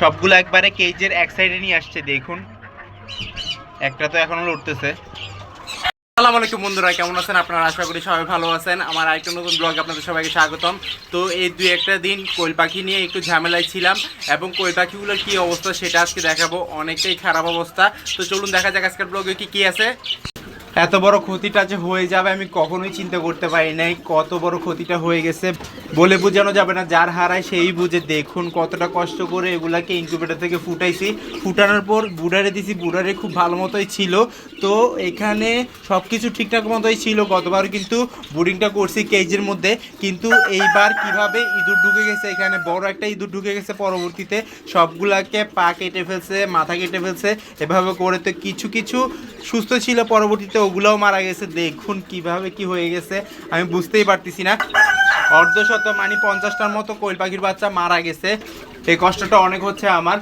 সবগুলো একবারে কেজের এক সাইডে নিয়ে আসছে, দেখুন। একটা তো এখনও লড়তেছে আসসালামু আলাইকুম বন্ধুরা, কেমন আছেন? আপনারা আশা করি সবাই ভালো আছেন। আমার আরেকটা নতুন ব্লগে আপনাদের সবাইকে স্বাগতম। তো এই দুই একটা দিন কোয়েল পাখি নিয়ে একটু ঝামেলায় ছিলাম এবং কোয়েল পাখিগুলোর কী অবস্থা সেটা আজকে দেখাবো। অনেকটাই খারাপ অবস্থা। তো চলুন দেখা যাক আজকের ব্লগে কি কী আছে। এত বড় ক্ষতিটা যে হয়ে যাবে আমি কখনোই চিন্তা করতে পারি নাই। কত বড় ক্ষতিটা হয়ে গেছে। বলে বোঝানো যাবে না, যার হারায় সেই বুঝে দেখুন কতটা কষ্ট করে এগুলাকে ইনকিউবেটর থেকে ফুটাইছি। ফুটানোর পর বুডারে দিছি, বুডারে খুব ভালো মতোই ছিল। তো এখানে সব কিছু ঠিকঠাক মতোই ছিল, গতবার কিন্তু বুডিংটা করছি কেজের মধ্যে। কিন্তু এইবার কীভাবে ইঁদুর ঢুকে গেছে, এখানে বড় একটা ইঁদুর ঢুকে গেছে পরবর্তীতে। সবগুলাকে পা কেটে ফেলছে, মাথা কেটে ফেলছে। এভাবে করে তো কিছু কিছু সুস্থ ছিল পরবর্তীতে ওগুলোও মারা গেছে, দেখুন কীভাবে কি হয়ে গেছে, আমি বুঝতেই পারতেছি না। অর্ধশত মানে পঞ্চাশটার মতো কোয়েল পাখির বাচ্চা মারা গেছে। এই কষ্টটা অনেক হচ্ছে আমার।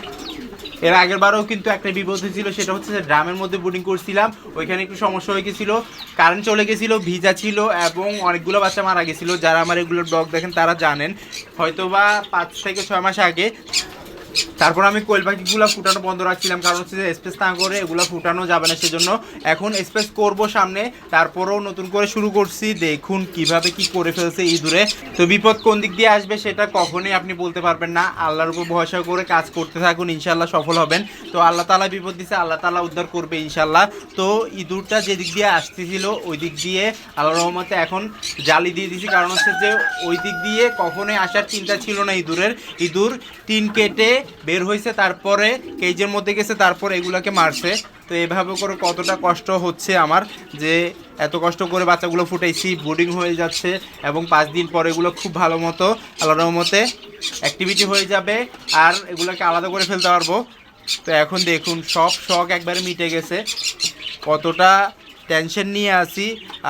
এর আগের বারও কিন্তু একটা বিপদ হয়েছিল, সেটা হচ্ছে ড্রামের মধ্যে বোর্ডিং করছিলাম, ওইখানে একটু সমস্যা হয়ে গেছিল কারেন্ট চলে গেছিল, ভিজা ছিল, এবং অনেকগুলো বাচ্চা মারা গেছিল। যারা আমার এগুলো ব্লগ দেখেন, তারা জানেন। হয়তোবা পাঁচ থেকে ছয় মাস আগে তারপর আমি কোয়েল পাখিগুলো ফুটানো বন্ধ রাখছিলাম, কারণ হচ্ছে যে স্পেস না করে এগুলো ফুটানো যাবে না, সেজন্য এখন স্পেস করব সামনে, তারপরেও নতুন করে শুরু করছি। দেখুন কীভাবে কি করে ফেলছে ইঁদুরে। তো বিপদ কোন দিক দিয়ে আসবে সেটা কখনোই আপনি বলতে পারবেন না। আল্লাহর উপর ভরসা করে কাজ করতে থাকুন ইনশাল্লাহ সফল হবেন। তো আল্লাহ তালা বিপদ দিছে, আল্লাহ তালা উদ্ধার করবে ইনশাল্লাহ তো ইঁদুরটা যে দিক দিয়ে আসতেছিল, ওই দিক দিয়ে আল্লাহ রহমতে এখন জালি দিয়ে দিছি, কারণ হচ্ছে যে ওই দিক দিয়ে কখনোই আসার চিন্তা ছিল না ইঁদুরের। ইঁদুর টিন কেটে বের হয়েছে, তারপরে কেজের মধ্যে গেছে, তারপর এগুলোকে মারছে। তো এভাবে করে কতটা কষ্ট হচ্ছে আমার, যে এত কষ্ট করে বাচ্চাগুলো ফুটাইছি বোর্ডিং হয়ে যাচ্ছে, এবং পাঁচ দিন পরে এগুলো খুব ভালো মতো আলাদা মতে অ্যাক্টিভিটি হয়ে যাবে, আর এগুলোকে আলাদা করে ফেলতে পারব। তো এখন দেখুন, সব শখ একবারে মিটে গেছে। কতটা টেনশন নিয়ে আসি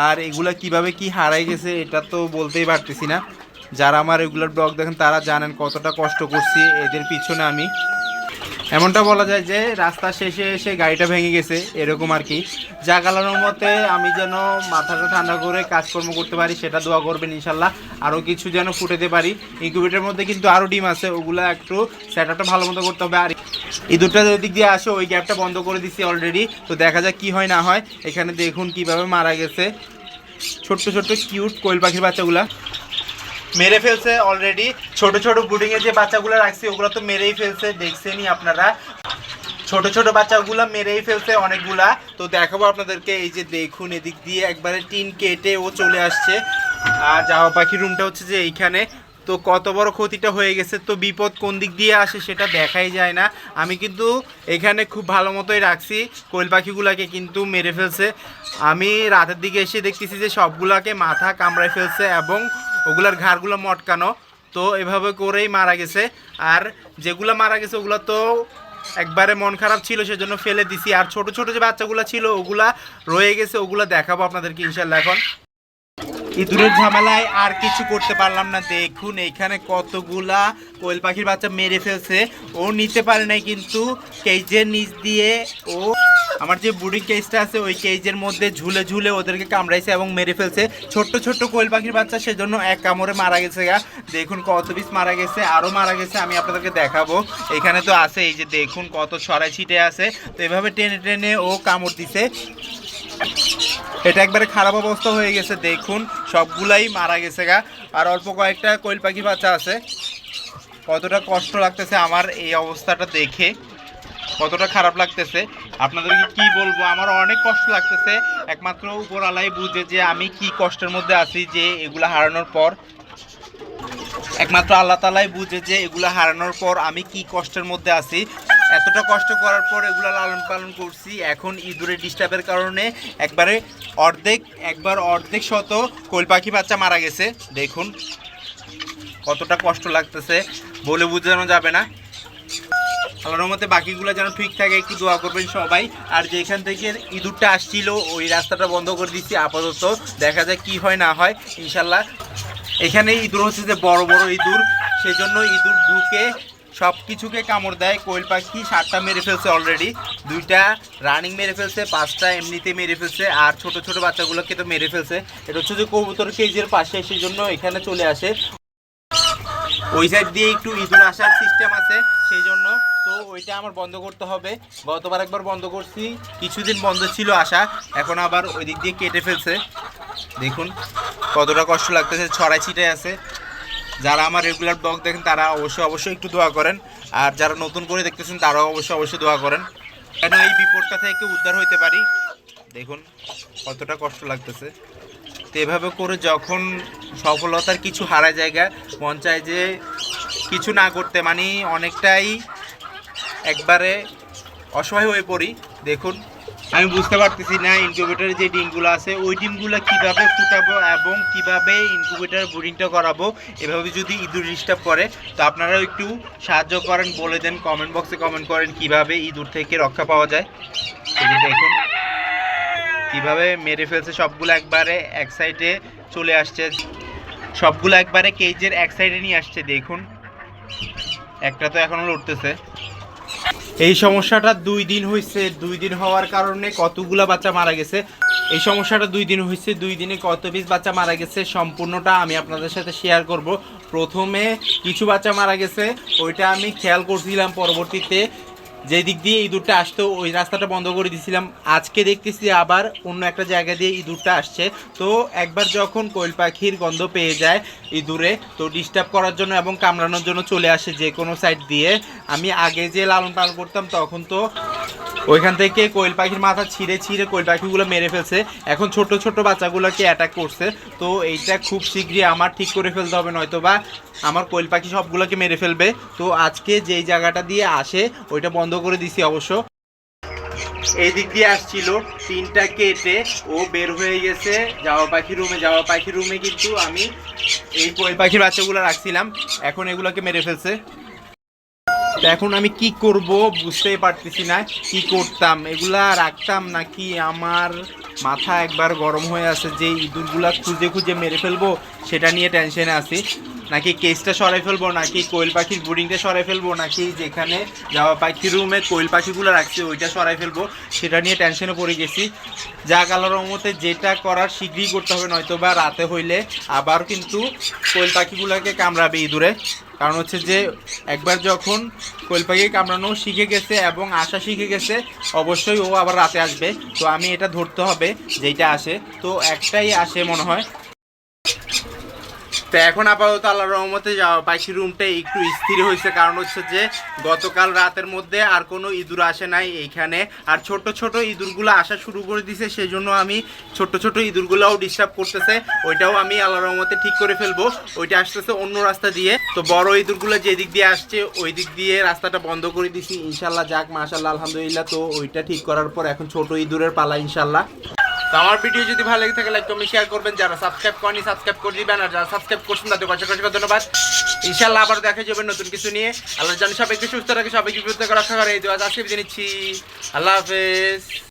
আর এগুলা কীভাবে কি হারাই গেছে, এটা তো বলতেই পারতেছি না। যারা আমার রেগুলার ব্লগ দেখেন, তারা জানেন কতটা কষ্ট করছি এদের পিছনে আমি। এমনটা বলা যায় যে, রাস্তা শেষে এসে গাড়িটা ভেঙে গেছে, এরকম আর কি। যা গালানোর মতে, আমি যেন মাথাটা ঠান্ডা করে কাজকর্ম করতে পারি, সেটা দোয়া করবেন ইনশাল্লাহ। আরও কিছু যেন ফুটেতে পারি। ইনকিউবেটারের মধ্যে কিন্তু আরও ডিম আছে, ওগুলো একটু সেটআপটা ভালো মতো করতে হবে। আর ইঁদুরটা যে দিক দিয়ে আসে, ওই গ্যাপটা বন্ধ করে দিছি অলরেডি তো দেখা যাক কি হয়, না হয়। এখানে দেখুন কীভাবে মারা গেছে। ছোট্ট ছোট্ট কিউট কোয়েল পাখির বাচ্চাগুলা। মেরে ফেলছে অলরেডি ছোট ছোট এর যে বাচ্চাগুলো রাখছি, ওগুলো তো মেরেই ফেলছে, দেখছেনই আপনারা। ছোট ছোট বাচ্চাগুলো মেরেই ফেলছে অনেকগুলা। তো দেখাবো আপনাদেরকে, এই যে দেখুন, এদিক দিয়ে একবারে টিন কেটে ও চলে আসছে। আর যাওয়া পাখি রুমটা হচ্ছে যে এইখানে। তো কত বড় ক্ষতিটা হয়ে গেছে, তো বিপদ কোন দিক দিয়ে আসে সেটা দেখাই যায় না। আমি কিন্তু এখানে খুব ভালো মতোই রাখছি, কোয়েল পাখিগুলাকে কিন্তু মেরে ফেলছে। আমি রাতের দিকে এসে দেখতেছি যে সবগুলাকে মাথা কামড়ায় ফেলছে এবং ওগুলার ঘাড়গুলো মটকানো। তো এভাবে করেই মারা গেছে। আর যেগুলো মারা গেছে, ওগুলো তো একবারে মন খারাপ ছিল, সেজন্য ফেলে দিছি। আর ছোট ছোট যে বাচ্চাগুলো ছিল, ওগুলা রয়ে গেছে, ওগুলো দেখাবো আপনাদেরকে ইনশাল্লাহ এখন। ইঁদুরের ঝামেলায় আর কিছু করতে পারলাম না। দেখুন এইখানে কতগুলা কোয়েল পাখির বাচ্চা মেরে ফেলছে। ও নিতে পারে নাই কিন্তু কেজের নিচ দিয়ে ও আমার যে বুড়ি কেজটা আছে, ওই কেজের মধ্যে ঝুলে ঝুলে ওদেরকে কামড়াইছে এবং মেরে ফেলছে। ছোট্ট ছোট্ট কোয়েল পাখির বাচ্চা, সেজন্য এক কামড়ে মারা গেছে গা। দেখুন, কত পিস মারা গেছে আরও মারা গেছে, আমি আপনাদেরকে দেখাবো। এখানে তো আছে, এই যে দেখুন কত ছড়াই ছিটে আছে। তো এভাবে টেনে টেনে ও কামড় দিছে। এটা একবারে খারাপ অবস্থা হয়ে গেছে, দেখুন, সবগুলাই মারা গেছে গা। আর অল্প কয়েকটা কোয়েল পাখি বাচ্চা আছে। কতটা কষ্ট লাগতেছে আমার এই অবস্থাটা দেখে। কতটা খারাপ লাগতেছে। আপনাদেরকে কি বলব, আমার অনেক কষ্ট লাগতেছে। একমাত্র উপর আলাই বুঝে যে আমি কি কষ্টের মধ্যে আছি যে এগুলা হারানোর পর। একমাত্র আল্লাহ তালাই বুঝে যে এগুলা হারানোর পর আমি কি কষ্টের মধ্যে আছি। এতটা কষ্ট করার পর এগুলো লালন পালন করছি। এখন ইঁদুরের ডিস্টার্বের কারণে একবারে অর্ধেক, একবার অর্ধেক শত কোয়েল পাখি বাচ্চা মারা গেছে। দেখুন, কতটা কষ্ট লাগতেছে, বলে বোঝানো যাবে না। আল্লাহর মতে বাকিগুলো যেন ঠিক থাকে, একটু দোয়া করবেন সবাই। আর যেখান থেকে ইঁদুরটা আসছিল, ওই রাস্তাটা বন্ধ করে দিচ্ছি, আপাতত দেখা যায় কি হয়, না হয়। ইনশাল্লাহ এখানে ইঁদুর হচ্ছে যে বড় বড় ইঁদুর। সেজন্য ইঁদুর ঢুকে সব কিছুকে কামড় দেয়, কোয়েল পাখি সাতটা মেরে ফেলছে অলরেডি দুইটা রানিং মেরে ফেলছে, পাঁচটা এমনিতে মেরে ফেলছে, আর ছোট ছোট বাচ্চাগুলোকে তো মেরে ফেলছে। এটা হচ্ছে যে কবুতর কেজের পাশে সেই জন্য এখানে চলে আসে। ওই সাইড দিয়ে একটু ইঁদুর আসার সিস্টেম আছে, সেই জন্য। তো ওইটা আমার বন্ধ করতে হবে। গতবার একবার বন্ধ করছি, কিছুদিন বন্ধ ছিল আসা এখন আবার ওই দিক দিয়ে কেটে ফেলছে। দেখুন, কতটা কষ্ট লাগতেছে, ছড়াই ছিটাই আছে। যারা আমার রেগুলার ব্লগ দেখেন, তারা অবশ্যই অবশ্যই একটু দোয়া করেন। আর যারা নতুন করে দেখতেছেন, তারাও অবশ্যই অবশ্যই দোয়া করেন। কেন এই বিপদটা থেকে উদ্ধার হইতে পারি? দেখুন, কতটা কষ্ট লাগতেছে। তো এভাবে করে যখন সফলতার কিছু হারা জায়গা, মন চায় যে কিছু না করতে মানে অনেকটাই একবারে অসহায় হয়ে পড়ি। দেখুন আমি বুঝতে পারতেছি না ইনকিউবেটারে যে ডিমগুলো আছে, ওই ডিমগুলো কীভাবে ফুটাবো এবং কীভাবে ইনকিউবেটার ব্রিডিংটা করাবো, এভাবে যদি ইঁদুর ডিস্টার্ব করে, তো আপনারাও একটু সাহায্য করেন, বলে দেন কমেন্ট বক্সে কমেন্ট করেন কীভাবে ইঁদুর থেকে রক্ষা পাওয়া যায়। দেখুন, কীভাবে মেরে ফেলছে, সবগুলো একবারে এক সাইডে চলে আসছে, সবগুলো একবারে কেজের এক সাইডে নিয়ে আসছে, দেখুন। একটা তো এখনও লড়তেছে। এই সমস্যাটা দুই দিন হয়েছে দুই দিন হওয়ার কারণে কতগুলা বাচ্চা মারা গেছে? এই সমস্যাটা দুই দিন হয়েছে দুই দিনে কত বিশ বাচ্চা মারা গেছে সম্পূর্ণটা আমি আপনাদের সাথে শেয়ার করব। প্রথমে কিছু বাচ্চা মারা গেছে, ওইটা আমি খেয়াল করছিলাম পরবর্তীতে যে দিক দিয়ে ইঁদুরটা আসতো, ওই রাস্তাটা বন্ধ করে দিয়েছিলাম। আজকে দেখতেছি আবার অন্য একটা জায়গা দিয়ে ইঁদুরটা আসছে। তো একবার যখন কোয়েল পাখির গন্ধ পেয়ে যায় ইঁদুরে, তো ডিস্টার্ব করার জন্য এবং কামড়ানোর জন্য চলে আসে যে কোনো সাইড দিয়ে। আমি আগে যে লালন পালন করতাম, তখন তো ওইখান থেকে কোয়েল পাখির মাথা ছিঁড়ে ছিঁড়ে কোয়েল পাখিগুলো মেরে ফেলছে। এখন ছোট ছোট বাচ্চাগুলোকে অ্যাটাক করছে। তো এইটা খুব শীঘ্রই আমার ঠিক করে ফেলতে হবে নয়তো বা আমার কোয়েল পাখি সবগুলোকে মেরে ফেলবে। তো আজকে যেই জায়গাটা দিয়ে আসে, ওইটা বন্ধ করে দিছি অবশ্য। এই দিক দিয়ে আসছিল, তিনটা কেটে ও বের হয়ে গেছে যাওয়া পাখি রুমে। যাওয়া পাখি রুমে কিন্তু আমি এই কোয়েল পাখির বাচ্চাগুলো রাখছিলাম। এখন এগুলোকে মেরে ফেলছে। তো এখন আমি কি করব বুঝতেই পারতেছি না, কি করতাম? এগুলা রাখতাম নাকি আমার মাথা একবার গরম হয়ে আছে, যে ইঁদুরগুলা খুঁজে খুঁজে মেরে ফেলব সেটা নিয়ে টেনশনে আছি। নাকি কেসটা সরাই ফেলব, নাকি কোয়েল পাখির বোর্ডিংটা সরাই ফেলব, নাকি যেখানে যাওয়া পাখির রুমে কোয়েল পাখিগুলো রাখছি ওইটা সরাই ফেলব, সেটা নিয়ে টেনশনে পড়ে গেছি। যা কালার মতে যেটা করার শীঘ্রই করতে হবে নয়তো বা রাতে হইলে আবার কিন্তু কোয়েল পাখিগুলোকে কামড়াবে ইঁদুরে। কারণ হচ্ছে যে একবার যখন কোয়েল কামড়ানো শিখে গেছে এবং আসা শিখে গেছে, অবশ্যই ও আবার রাতে আসবে। তো আমি এটা ধরতে হবে, যেইটা আসে। তো একটাই আসে মনে হয় তো এখন আপাতত আল্লাহ রহমতে যাওয়া পাখি রুমটা একটু স্থির হয়েছে। কারণ হচ্ছে যে গতকাল রাতের মধ্যে আর কোনো ইঁদুর আসে নাই এইখানে। আর ছোট ছোট ইঁদুরগুলো আসা শুরু করে দিছে সেই জন্য আমি ছোট ছোট ইঁদুরগুলোও ডিস্টার্ব করতেছে। ওইটাও আমি আল্লাহ রহমতে ঠিক করে ফেলব। ওইটা আসতেছে অন্য রাস্তা দিয়ে। তো বড় ইঁদুরগুলো যে দিক দিয়ে আসছে ওই দিক দিয়ে রাস্তাটা বন্ধ করে দিছি। ইনশাল্লাহ যাক মাশাল্লাহ আলহামদুলিল্লাহ। তো ওইটা ঠিক করার পর এখন ছোট ইঁদুরের পালা ইনশাল্লাহ তো আমার ভিডিও যদি ভালো লেগে থাকে লাইক কমেন্ট শেয়ার করবেন। যারা সাবস্ক্রাইব করেনি সাবস্ক্রাইব করে দিবেন। আর যারা সাবস্ক্রাইব করছেন, তাদের অসংখ্য অসংখ্য ধন্যবাদ। ইনশাল্লাহ আবার দেখা যাবে নতুন কিছু নিয়ে। আল্লাহ জানি সবাইকে সুস্থ রাখে, সবাইকে বিরুদ্ধে রক্ষা করে। এই দোয়া আজকে নিচ্ছি। আল্লাহ হাফেজ।